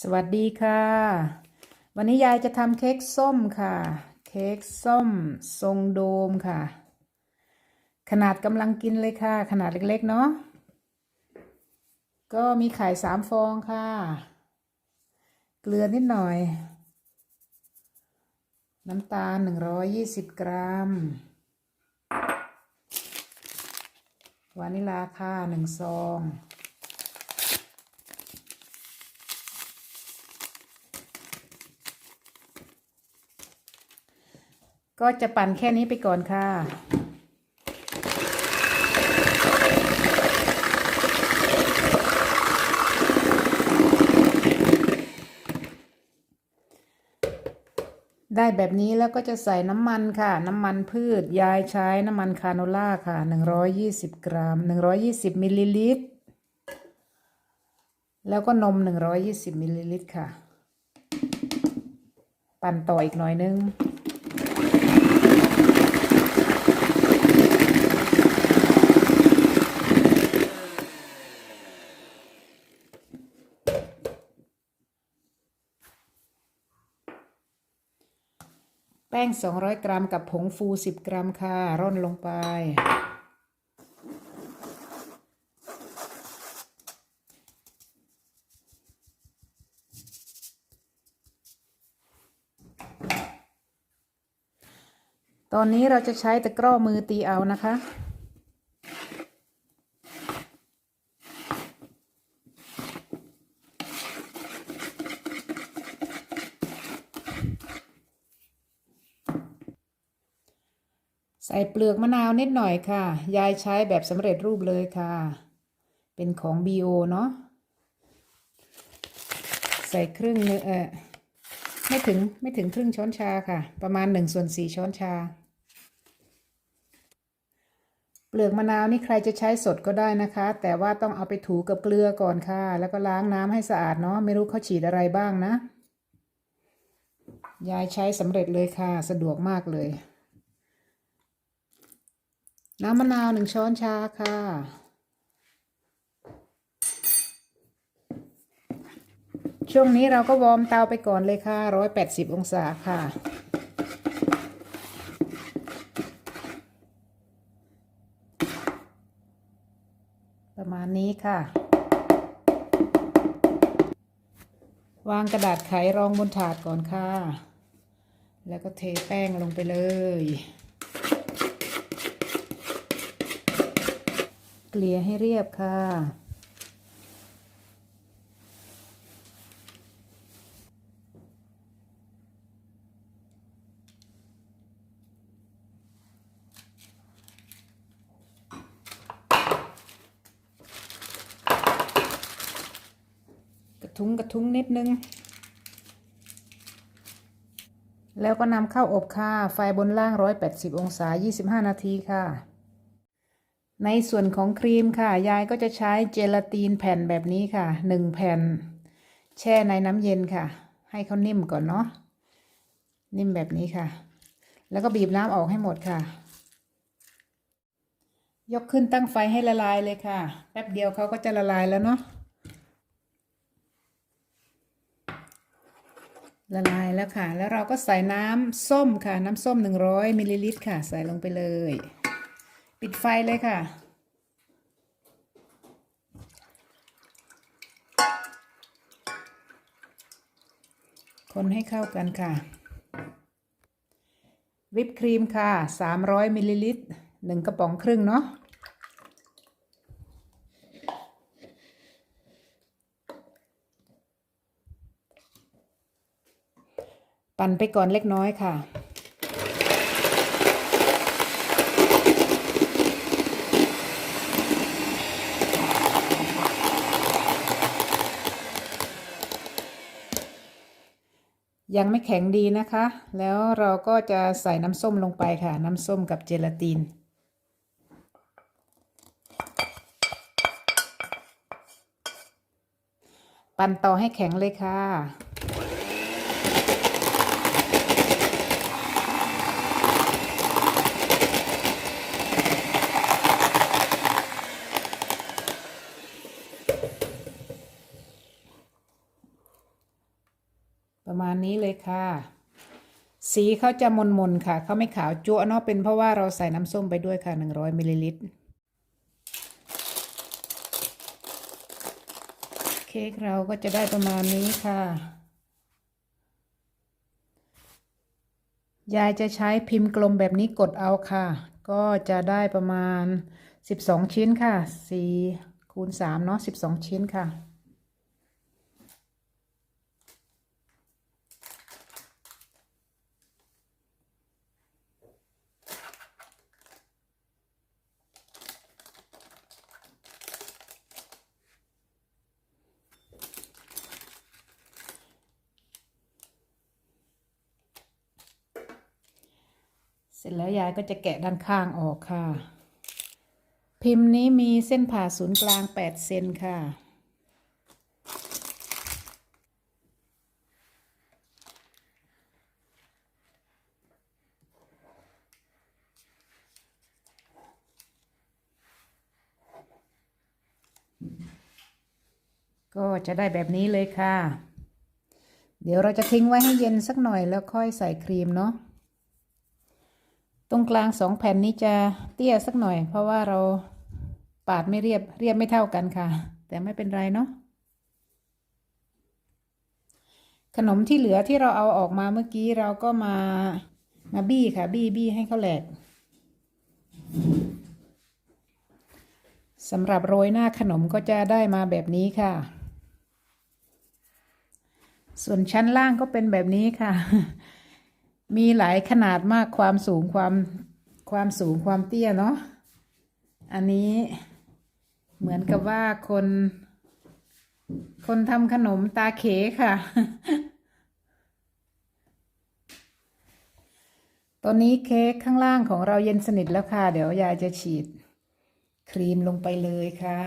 สวัสดีค่ะ วันนี้ยายจะทำเค้กส้มค่ะ เค้กส้มทรงโดมค่ะ ขนาดกำลังกินเลยค่ะ ขนาดเล็กๆเนาะก็มีไข่สามฟองค่ะ เกลือนิดหน่อย น้ำตาลหนึ่งร้อยยี่สิบกรัม วานิลาค่ะหนึ่งซอง ก็จะปั่นแค่นี้ไปก่อนค่ะ ได้แบบนี้แล้วก็จะใส่น้ำมันค่ะ น้ำมันพืช ยายใช้น้ำมันคาโนล่าค่ะ 120 กรัม 120มิลลิลิตร แล้วก็นม 120มิลลิลิตรค่ะ ปั่นต่ออีกหน่อยนึง แป้ง 200 กรัมกับผงฟู 10 กรัมค่ะ ร่อนลงไป ตอนนี้เราจะใช้ตะกร้อมือตีเอานะคะ ส่เปลือกมะนาวนิดหน่อยค่ะ ยายใช้แบบสำเร็จรูปเลยค่ะ เป็นของ B.O. เนาะ ใส่ครึ่งเนื้อเออไม่ถึงไม่ถึงครึ่งช้อนชาค่ะ ประมาณหนึ่งส่วนสี่ช้อนชา เปลือกมะนาวนี่ใครจะใช้สดก็ได้นะคะ แต่ว่าต้องเอาไปถูกับเกลือก่อนค่ะ แล้วก็ล้างน้ำให้สะอาดเนาะ ไม่รู้เขาฉีดอะไรบ้างนะ ยายใช้สำเร็จเลยค่ะ สะดวกมากเลย น้ำมะนาวหนึ่งช้อนชาค่ะช่วงนี้เราก็วอร์มเตาไปก่อนเลยค่ะร้อยแปดสิบองศาค่ะ ประมาณนี้ค่ะ วางกระดาษไขรองบนถาดก่อนค่ะ แล้วก็เทแป้งลงไปเลย เกลี่ยให้เรียบค่ะ กระทุ้งกระทุ้งนิดนึง แล้วก็นำเข้าอบค่ะ ไฟบนล่าง 180 องศา 25 นาทีค่ะ ในส่วนของครีมค่ะ ยายก็จะใช้เจลาตีนแผ่นแบบนี้ค่ะ1แผ่น แช่ในน้ำเย็นค่ะ ให้เขานิ่มก่อนเนาะนิ่มแบบนี้ค่ะ แล้วก็บีบน้ำออกให้หมดค่ะ ยกขึ้นตั้งไฟให้ละลายเลยค่ะ แป๊บเดียวเขาก็จะละลายแล้วเนาะละลายแล้วค่ะ แล้วเราก็ใส่น้ำส้มค่ะ น้ำส้ม100มิลลิลิตรค่ะ ใส่ลงไปเลย ปิดไฟเลยค่ะ คนให้เข้ากันค่ะ วิปครีมค่ะ 300มิลลิลิตรหนึ่งกระป๋องครึ่งเนาะปั่นไปก่อนเล็กน้อยค่ะ ยังไม่แข็งดีนะคะ แล้วเราก็จะใส่น้ำส้มลงไปค่ะ น้ำส้มกับเจลาติน ปั่นต่อให้แข็งเลยค่ะ พ ประมาณนี้ เลยค่ะ สีเขาจะมนมนๆค่ะ เขาไม่ขาวจั๊วเนาะเป็นเพราะว่าเราใส่น้ำส้มไปด้วยค่ะ 100มิลลิลิตรเค้กเราก็จะได้ประมาณนี้ค่ะ ยายจะใช้พิมพ์กลมแบบนี้กดเอาค่ะ ก็จะได้ประมาณ 12 ชิ้นค่ะ4คูณ3เนาะ12 ชิ้นค่ะ ร็จแล้วยายก็จะแกะด้านข้างออกค่ะ พิมพ์นี้มีเส้นผ่าศูนย์กลาง8เซนค่ะ ก็จะได้แบบนี้เลยค่ะ เดี๋ยวเราจะทิ้งไว้ให้เย็นสักหน่อยแล้วค่อยใส่ครีมเนาะ ตรงกลางสองแผ่นนี้จะเตี้ยสักหน่อย เพราะว่าเราปาดไม่เรียบเรียบไม่เท่ากันค่ะ แต่ไม่เป็นไรเนาะขนมที่เหลือที่เราเอาออกมาเมื่อกี้เราก็มามาบี้ค่ะ บี้บี้ให้เขาแหลกสำหรับโรยหน้าขนมก็จะได้มาแบบนี้ค่ะ ส่วนชั้นล่างก็เป็นแบบนี้ค่ะ มีหลายขนาดมากความสูงความความสูงความเตี้ยเนาะ อันนี้เหมือนกับว่าคน คนทำขนมตาเขค่ะ ตอนนี้เค้กข้างล่างของเราเย็นสนิทแล้วค่ะ เดี๋ยวยายจะฉีดครีมลงไปเลยค่ะ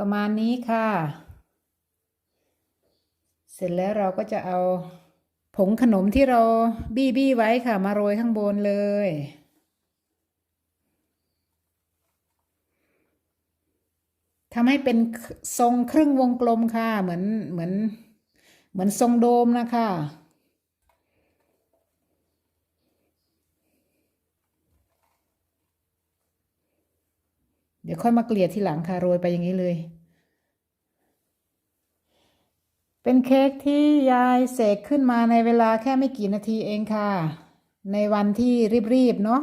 ประมาณนี้ค่ะ เสร็จแล้วเราก็จะเอาผงขนมที่เราบี้บี้ไว้ค่ะ มาโรยข้างบนเลย ทำให้เป็นทรงครึ่งวงกลมค่ะ เหมือนเหมือนเหมือนทรงโดมนะคะ เดี๋ยวค่อยมาเกลี่ยทีหลังค่ะโรยไปอย่างนี้เลย เป็นเค้กที่ยายเสกขึ้นมาในเวลาแค่ไม่กี่นาทีเองค่ะ ในวันที่รีบๆเนาะ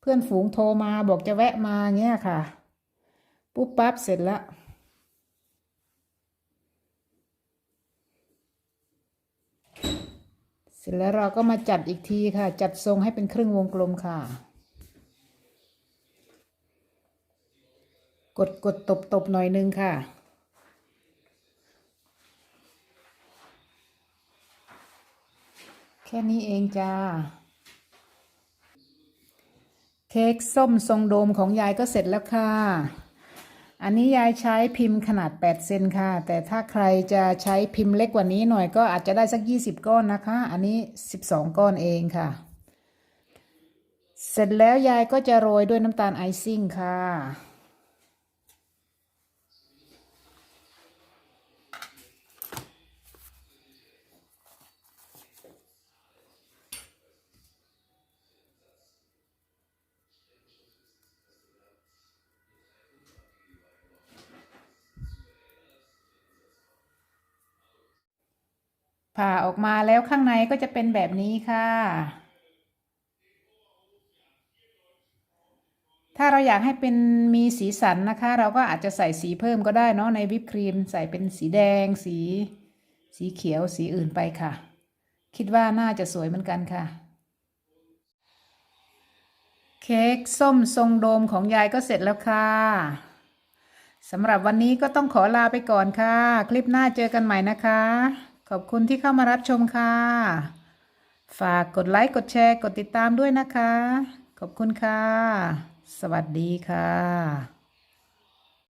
เพื่อนฝูงโทรมาบอกจะแวะมาเงี้ยค่ะ ปุ๊บปั๊บเสร็จล้วเสร็จแล้วเราก็มาจัดอีกทีค่ะ จัดทรงให้เป็นครึ่งวงกลมค่ะ กดกดตบตบหน่อยนึงค่ะ แค่นี้เองจ้า เค้กส้มทรงโดมของยายก็เสร็จแล้วค่ะ อันนี้ยายใช้พิมพ์ขนาด 8 เซนค่ะ แต่ถ้าใครจะใช้พิมพ์เล็กกว่านี้หน่อยก็อาจจะได้สัก 20 ก้อนนะคะ อันนี้ 12 ก้อนเองค่ะ เสร็จแล้วยายก็จะโรยด้วยน้ำตาลไอซิ่งค่ะ ผ่าออกมาแล้วข้างในก็จะเป็นแบบนี้ค่ะ ถ้าเราอยากให้เป็นมีสีสันนะคะ เราก็อาจจะใส่สีเพิ่มก็ได้เนาะในวิปครีมใส่เป็นสีแดง สี สีเขียวสีอื่นไปค่ะ คิดว่าน่าจะสวยเหมือนกันค่ะ เค้กส้มทรงโดมของยายก็เสร็จแล้วค่ะสำหรับวันนี้ก็ต้องขอลาไปก่อนค่ะ คลิปหน้าเจอกันใหม่นะคะ ขอบคุณที่เข้ามารับชมค่ะ ฝากกดไลค์ กดแชร์ กดติดตามด้วยนะคะ ขอบคุณค่ะ สวัสดีค่ะ